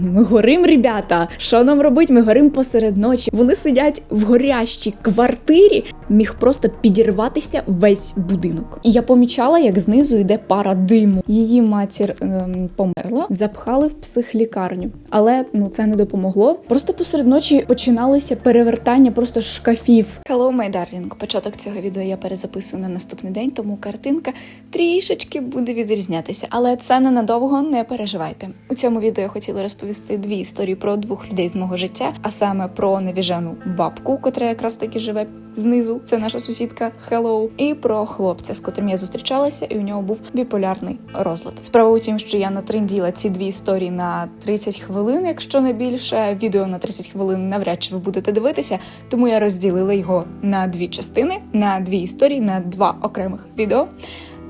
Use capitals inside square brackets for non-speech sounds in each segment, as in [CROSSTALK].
Ми горим, ребята. Що нам робить? Ми горим посеред ночі. Вони сидять в горящій квартирі. Міг просто підірватися весь будинок. І я помічала, як знизу йде пара диму. Її матір ем, померла, запхали в психлікарню, але ну це не допомогло. Просто посеред ночі починалися перевертання просто шкафів. Hello, my darling. Початок цього відео я перезаписую на наступний день, тому картинка трішечки буде відрізнятися. Але це ненадовго, не переживайте. У цьому відео я хотіла розповісти дві історії про двох людей з мого життя, а саме про невіжену бабку, котра якраз таки живе знизу. Це наша сусідка Hello, і про хлопця, з котрим я зустрічалася, і у нього був біполярний розлад. Справа у тім, що я натренділа ці дві історії на 30 хвилин, якщо не більше. Відео на 30 хвилин навряд чи ви будете дивитися, тому я розділила його на дві частини, на дві історії, на два окремих відео.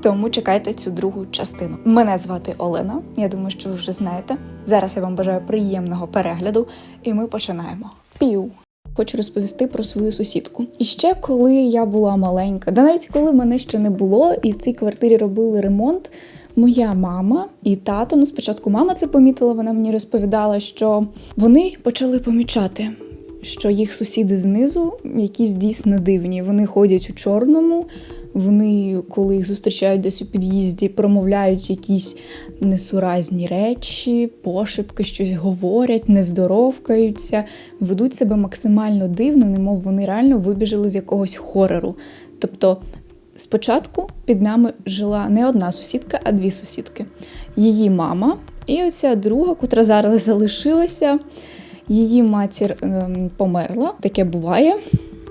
Тому чекайте цю другу частину. Мене звати Олена. Я думаю, що ви вже знаєте. Зараз я вам бажаю приємного перегляду, і ми починаємо. Пів. Хочу розповісти про свою сусідку. І ще коли я була маленька, да навіть коли мене ще не було, і в цій квартирі робили ремонт. Моя мама і тато, ну спочатку мама це помітила, вона мені розповідала, що вони почали помічати, що їх сусіди знизу якісь дійсно дивні. Вони ходять у чорному, вони, коли їх зустрічають десь у під'їзді, промовляють якісь несуразні речі, пошепки, щось говорять, не здоровкаються, ведуть себе максимально дивно, немов вони реально вибіжали з якогось хорору. Тобто Спочатку під нами жила не одна сусідка, а дві сусідки. Її мама і оця друга, котра зараз залишилася. Її матір ем, померла, таке буває.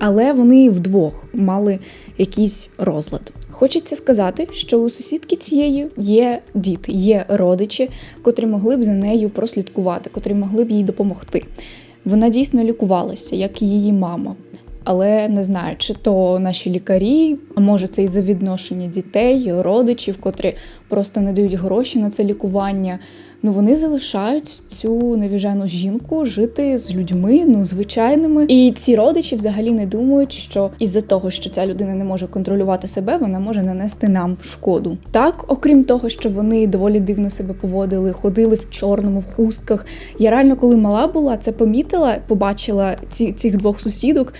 Але вони вдвох мали якийсь розлад. Хочеться сказати, що у сусідки цієї є діти, є родичі, котрі могли б за нею прослідкувати, котрі могли б їй допомогти. Вона дійсно лікувалася, як і її мама. Але не знаю, чи то наші лікарі, а може це і за відношення дітей, родичів, котрі просто не дають гроші на це лікування. Ну вони залишають цю невіжену жінку жити з людьми, ну звичайними. І ці родичі взагалі не думають, що із-за того, що ця людина не може контролювати себе, вона може нанести нам шкоду. Так, окрім того, що вони доволі дивно себе поводили, ходили в чорному, в хустках. Я реально, коли мала була, це помітила, побачила ці цих двох сусідок.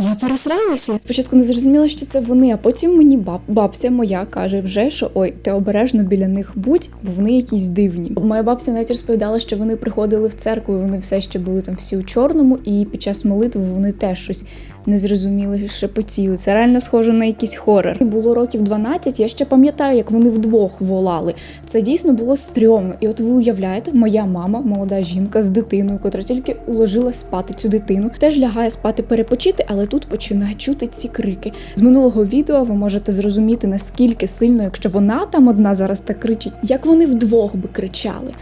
Я пересралася. Спочатку не зрозуміла, що це вони, а потім мені баб, бабця моя каже вже, що ой, ти обережно біля них будь, бо вони якісь дивні. Моя бабця навіть розповідала, що вони приходили в церкву, і вони все ще були там всі у чорному, і під час молитви вони теж щось незрозуміле шепотіли. Це реально схоже на якийсь хорор. Було років 12, Я ще пам'ятаю, як вони вдвох волали. Це дійсно було стрьомно. І от ви уявляєте, моя мама, молода жінка з дитиною, котра тільки уложила спати цю дитину, теж лягає спати перепочити, але тут починає чути ці крики. З минулого відео ви можете зрозуміти наскільки сильно, якщо вона там одна зараз так кричить, як вони вдвох би кричали.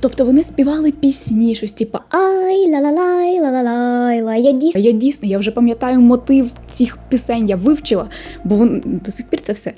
Тобто вони співали пісні, щось типа Ай, ла-ла-лай, ла-ла-лай, ла. Я дійсно я дійсно, я вже пам'ятаю мотив цих пісень, я вивчила, бо до сих пір це все.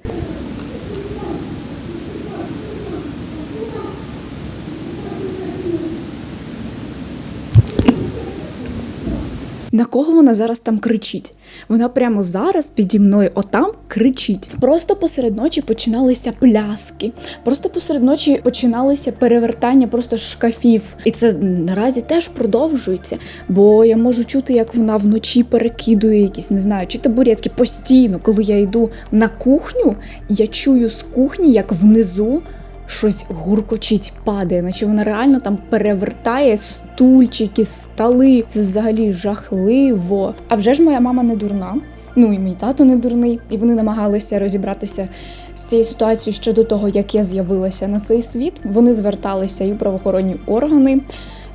На кого вона зараз там кричить? Вона прямо зараз піді мною отам кричить. Просто посеред ночі починалися пляски, просто посеред ночі починалися перевертання просто шкафів. І це наразі теж продовжується. Бо я можу чути, як вона вночі перекидує якісь, не знаю, чи табуретки постійно, коли я йду на кухню, я чую з кухні, як внизу щось гуркочить, падає, наче вона реально там перевертає стульчики, столи. Це взагалі жахливо. А вже ж моя мама не дурна. Ну і мій тато не дурний, і вони намагалися розібратися з цією ситуацією ще до того, як я з'явилася на цей світ. Вони зверталися і в правоохоронні органи,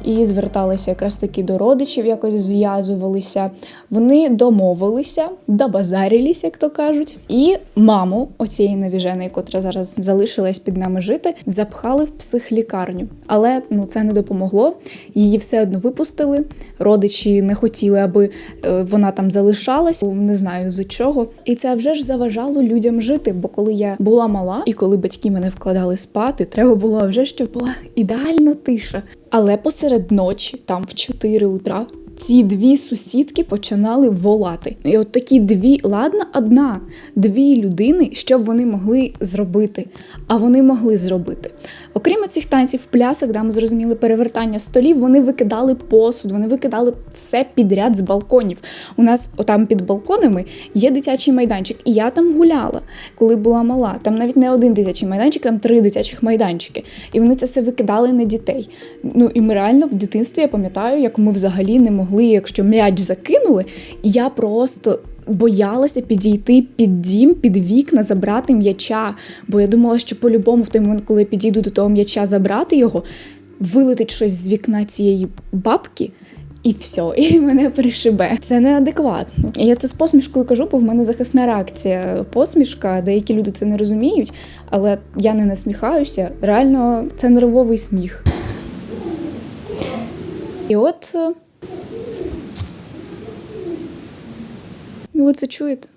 і зверталися якраз таки до родичів, якось зв'язувалися. Вони домовилися, добазарились, як то кажуть. І маму оцієї навіженої, котра зараз залишилась під нами жити, запхали в психлікарню. Але ну це не допомогло. Її все одно випустили. Родичі не хотіли, аби е, вона там залишалась. Не знаю за чого. І це вже ж заважало людям жити. Бо коли я була мала, і коли батьки мене вкладали спати, треба було вже щоб була ідеальна тиша. Але посеред ночі, там в 4 утра, ці дві сусідки починали волати. І от такі дві, ладно, одна, дві людини, що б вони могли зробити. А вони могли зробити. Окрім цих танців, плясок, да, ми зрозуміли перевертання столів, вони викидали посуд, вони викидали все підряд з балконів. У нас отам під балконами є дитячий майданчик, і я там гуляла, коли була мала. Там навіть не один дитячий майданчик, там три дитячих майданчики. І вони це все викидали на дітей. Ну і ми реально в дитинстві я пам'ятаю, як ми взагалі не могли, якщо м'яч закинули, я просто. Боялася підійти під дім, під вікна, забрати м'яча. Бо я думала, що по-любому в той момент, коли я підійду до того м'яча забрати його, вилетить щось з вікна цієї бабки, і все, і [LAUGHS] мене перешибе. Це неадекватно. Я це з посмішкою кажу, бо в мене захисна реакція. Посмішка, деякі люди це не розуміють, але я не насміхаюся. Реально, це нервовий сміх. І от. Ну, ви це чуєте?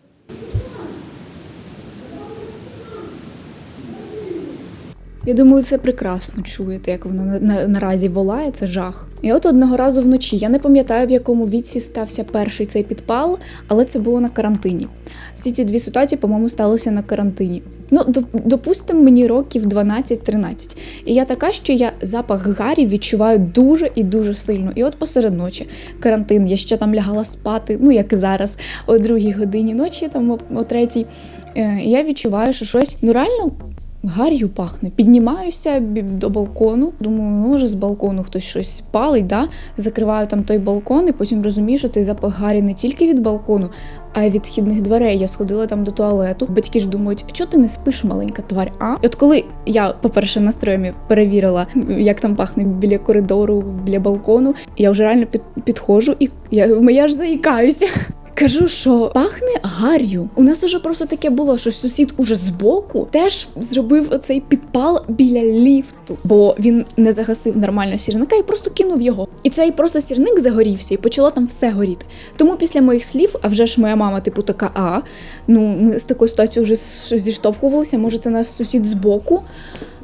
Я думаю, це прекрасно чуєте, як вона на, на, наразі волає, це жах. І от одного разу вночі я не пам'ятаю, в якому віці стався перший цей підпал, але це було на карантині. Всі ці дві ситуації, по-моєму, сталися на карантині. Ну, доп- допустимо, мені років 12-13. І я така, що я запах гарі відчуваю дуже і дуже сильно. І от посеред ночі карантин, я ще там лягала спати, ну як зараз, о другій годині ночі, там о, о третій. Е, я відчуваю, що щось ну реально Гар'ю пахне. Піднімаюся до балкону. Думаю, ну, може з балкону хтось щось палить, да? закриваю там той балкон, і потім розумію, що цей запах гарі не тільки від балкону, а й від вхідних дверей. Я сходила там до туалету. Батьки ж думають, чого ти не спиш, маленька тварь? А і от коли я, по-перше, на строймі перевірила, як там пахне біля коридору, біля балкону, я вже реально під, підходжу і я, я ж заїкаюся. Кажу, що пахне гар'ю. У нас уже просто таке було, що сусід уже збоку теж зробив оцей підпал біля ліфту, бо він не загасив нормально сірника і просто кинув його. І цей просто сірник загорівся і почало там все горіти. Тому після моїх слів, а вже ж моя мама, типу, така, а ну ми з такою ситуацією вже зіштовхувалися. Може, це наш сусід збоку.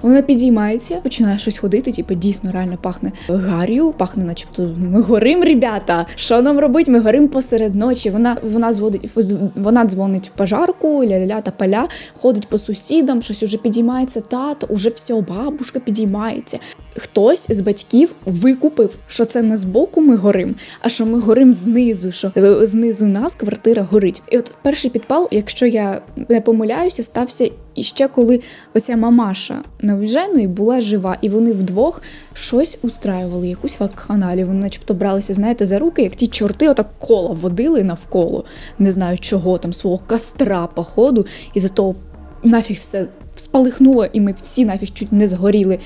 Вона підіймається, починає щось ходити, типу, дійсно реально пахне гар'ю, пахне, начебто, ми горим, ребята. Що нам робить? Ми горим посеред ночі. Вона вона зводить, вона дзвонить в пожарку, ля-ля-ля та поля, ходить по сусідам, щось уже підіймається тато, уже все, бабушка підіймається. Хтось з батьків викупив, що це не збоку ми горим, а що ми горим знизу, що е, знизу нас квартира горить. І от перший підпал, якщо я не помиляюся, стався і ще коли оця мамаша навіженої була жива, і вони вдвох щось устраювали, якусь вакханалію. Вони, начебто, бралися, знаєте, за руки, як ті чорти, отак коло водили навколо, не знаю чого там, свого костра, походу, і зато нафіг все спалихнуло, і ми всі нафіг чуть не згоріли.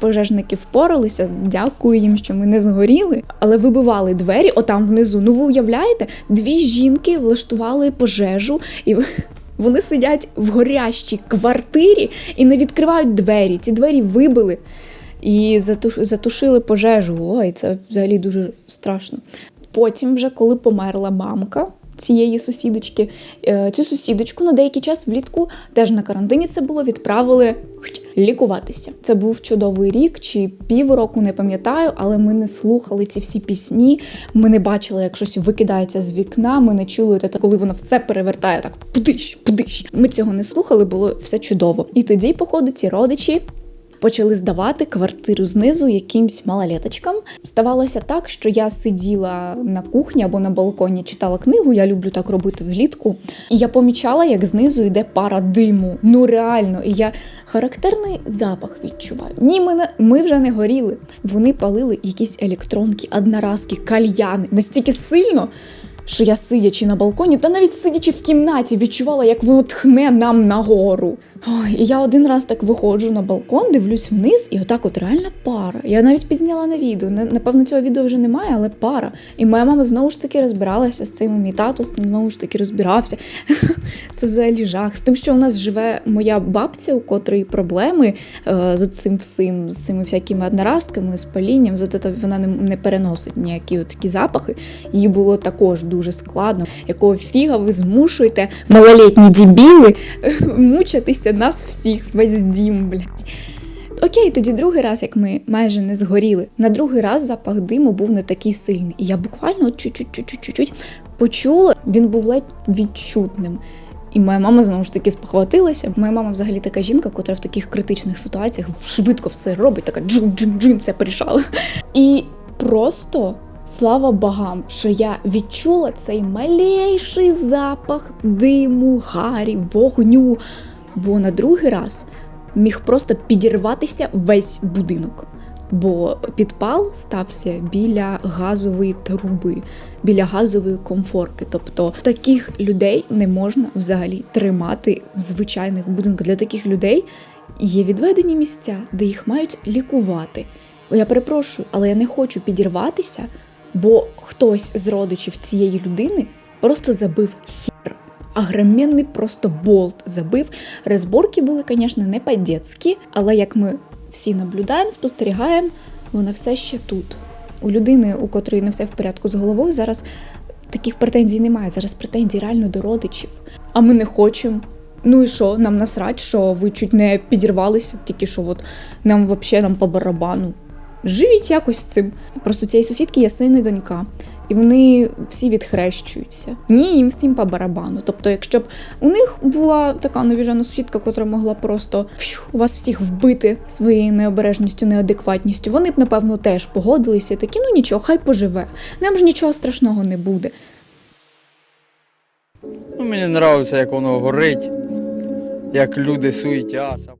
Пожежники впоралися, дякую їм, що ми не згоріли, але вибивали двері отам внизу. Ну ви уявляєте, дві жінки влаштували пожежу і. Вони сидять в горящій квартирі і не відкривають двері. Ці двері вибили і затушили пожежу. Ой, це взагалі дуже страшно. Потім, вже коли померла мамка цієї сусідочки, е, цю сусідочку на деякий час влітку теж на карантині це було, відправили лікуватися. Це був чудовий рік чи півроку, не пам'ятаю, але ми не слухали ці всі пісні. Ми не бачили, як щось викидається з вікна. Ми не чули, та коли вона все перевертає, так пдищ, пдищ. Ми цього не слухали, було все чудово. І тоді, походу, ці родичі. Почали здавати квартиру знизу якимсь малолеточкам. Ставалося так, що я сиділа на кухні або на балконі, читала книгу. Я люблю так робити влітку. І я помічала, як знизу йде пара диму. Ну реально, і я характерний запах відчуваю. Ні, ми не ми вже не горіли. Вони палили якісь електронки, одноразки, кальяни настільки сильно. Що я сидячи на балконі, та навіть сидячи в кімнаті, відчувала, як воно тхне нам нагору. І я один раз так виходжу на балкон, дивлюсь вниз, і отак от реальна пара. Я навіть пізняла на відео. Напевно, цього відео вже немає, але пара. І моя мама знову ж таки розбиралася з цим, мій тато знову ж таки розбирався. [LAUGHS] Це взагалі жах. З тим, що у нас живе моя бабця, у котрої проблеми е, з цим всім, з цими всякими одноразками, з палінням, з вона не, переносить ніякі такі запахи. Їй було також дуже складно. Якого фіга ви змушуєте малолітні дебіли [LAUGHS] мучатися нас всіх, весь дім, блядь. Окей, тоді другий раз, як ми майже не згоріли. На другий раз запах диму був не такий сильний. І я буквально чуть-чуть почула, він був ледь відчутним. І моя мама знову ж таки спохватилася. Моя мама взагалі така жінка, котра в таких критичних ситуаціях швидко все робить, така джин-джин-джин, все порішала. І просто слава богам, що я відчула цей малейший запах диму, гарі, вогню. Бо на другий раз міг просто підірватися весь будинок. Бо підпал стався біля газової труби, біля газової комфорки. Тобто таких людей не можна взагалі тримати в звичайних будинках. Для таких людей є відведені місця, де їх мають лікувати. Я перепрошую, але я не хочу підірватися, бо хтось з родичів цієї людини просто забив хір. Агроменний просто болт забив. Розборки були, звісно, не по-дєцьки, але як ми всі наблюдаємо, спостерігаємо, вона все ще тут. У людини, у котрої не все в порядку з головою, зараз таких претензій немає. Зараз претензій реально до родичів. А ми не хочемо. Ну і що, нам насрать, що ви чуть не підірвалися, тільки що от нам взагалі нам по барабану. Живіть якось цим. Просто цієї сусідки є син і донька, і вони всі відхрещуються. Ні, їм всім по барабану. Тобто, якщо б у них була така навіжена сусідка, котра могла просто фью, вас всіх вбити своєю необережністю, неадекватністю, вони б напевно теж погодилися такі, ну нічого, хай поживе. Нам ж нічого страшного не буде. Ну, мені подобається, як воно горить, як люди суетяться.